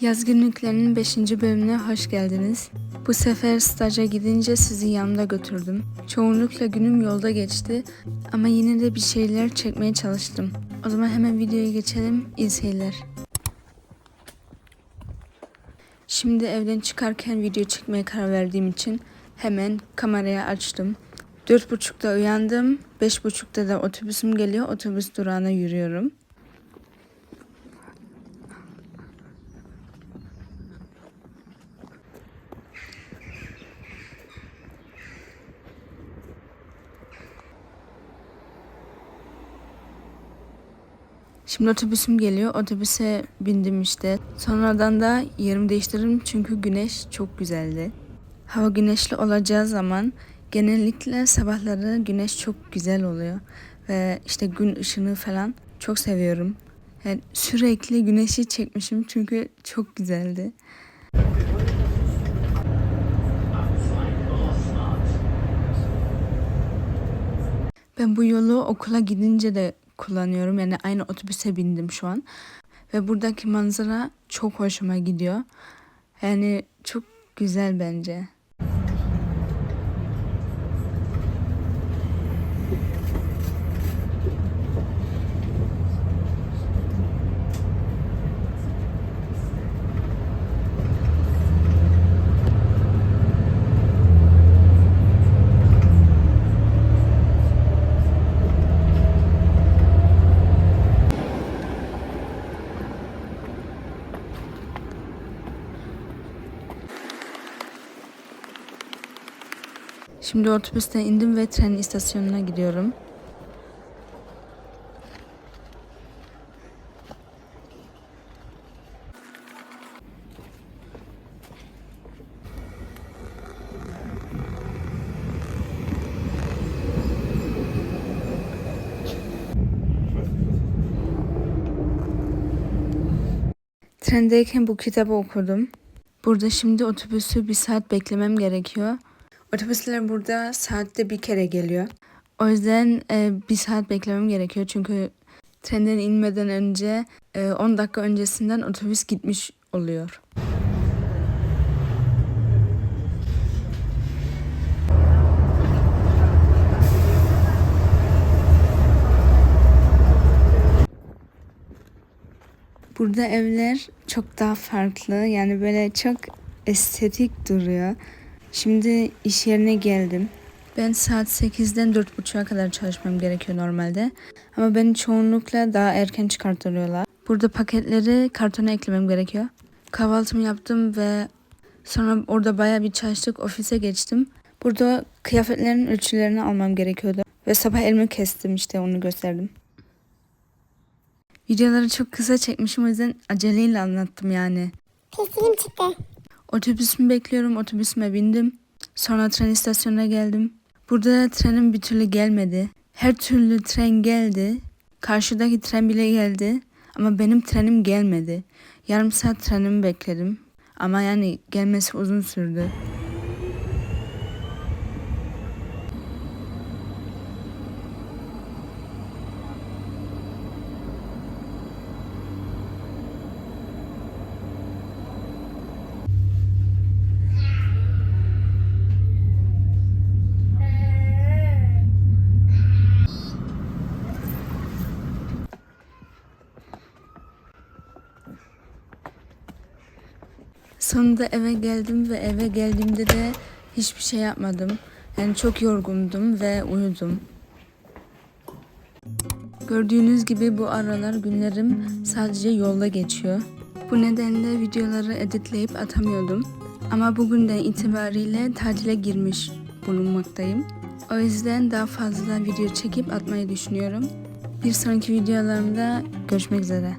Yaz günlüklerinin 5. bölümüne hoş geldiniz. Bu sefer staja gidince sizi yanımda götürdüm. Çoğunlukla günüm yolda geçti ama yine de bir şeyler çekmeye çalıştım. O zaman hemen videoya geçelim. İyi seyirler. Şimdi evden çıkarken video çekmeye karar verdiğim için hemen kamerayı açtım. Dört buçukta uyandım. Beş buçukta da otobüsüm geliyor. Otobüs durağına yürüyorum. Şimdi otobüsüm geliyor. Otobüse bindim işte. Sonradan da yerimi değiştiririm çünkü güneş çok güzeldi. Hava güneşli olacağı zaman genellikle sabahları güneş çok güzel oluyor. Ve işte gün ışını falan çok seviyorum. Yani sürekli güneşi çekmişim çünkü çok güzeldi. Ben bu yolu okula gidince de kullanıyorum. Yani aynı otobüse bindim şu an. Ve buradaki manzara çok hoşuma gidiyor. Yani çok güzel bence. Şimdi otobüsten indim ve tren istasyonuna gidiyorum. Trendeyken bu kitabı okudum. Burada şimdi otobüsü bir saat beklemem gerekiyor. Otobüsler burada saatte bir kere geliyor. O yüzden e, bir saat beklemem gerekiyor çünkü trenden inmeden önce e, 10 dakika öncesinden otobüs gitmiş oluyor. Burada evler çok daha farklı. Yani böyle çok estetik duruyor. Şimdi iş yerine geldim. Ben saat 8'den 4.30'a kadar çalışmam gerekiyor normalde. Ama beni çoğunlukla daha erken çıkartıyorlar. Burada paketleri kartona eklemem gerekiyor. Kahvaltımı yaptım ve sonra orada baya bir çalıştık. Ofise geçtim. Burada kıyafetlerin ölçülerini almam gerekiyordu. Ve sabah elimi kestim işte onu gösterdim. Videoları çok kısa çekmişim o yüzden aceleyle anlattım yani. Pisliğim çıktı. Otobüsümü bekliyorum. Otobüsüme bindim. Sonra tren istasyonuna geldim. Burada trenim bir türlü gelmedi. Her türlü tren geldi. Karşıdaki tren bile geldi. Ama benim trenim gelmedi. Yarım saat trenimi bekledim. Ama yani gelmesi uzun sürdü. Sonunda eve geldim ve eve geldiğimde de hiçbir şey yapmadım. Yani çok yorgundum ve uyudum. Gördüğünüz gibi bu aralar günlerim sadece yolda geçiyor. Bu nedenle videoları editleyip atamıyordum. Ama bugünden itibariyle tatile girmiş bulunmaktayım. O yüzden daha fazla video çekip atmayı düşünüyorum. Bir sonraki videolarımda görüşmek üzere.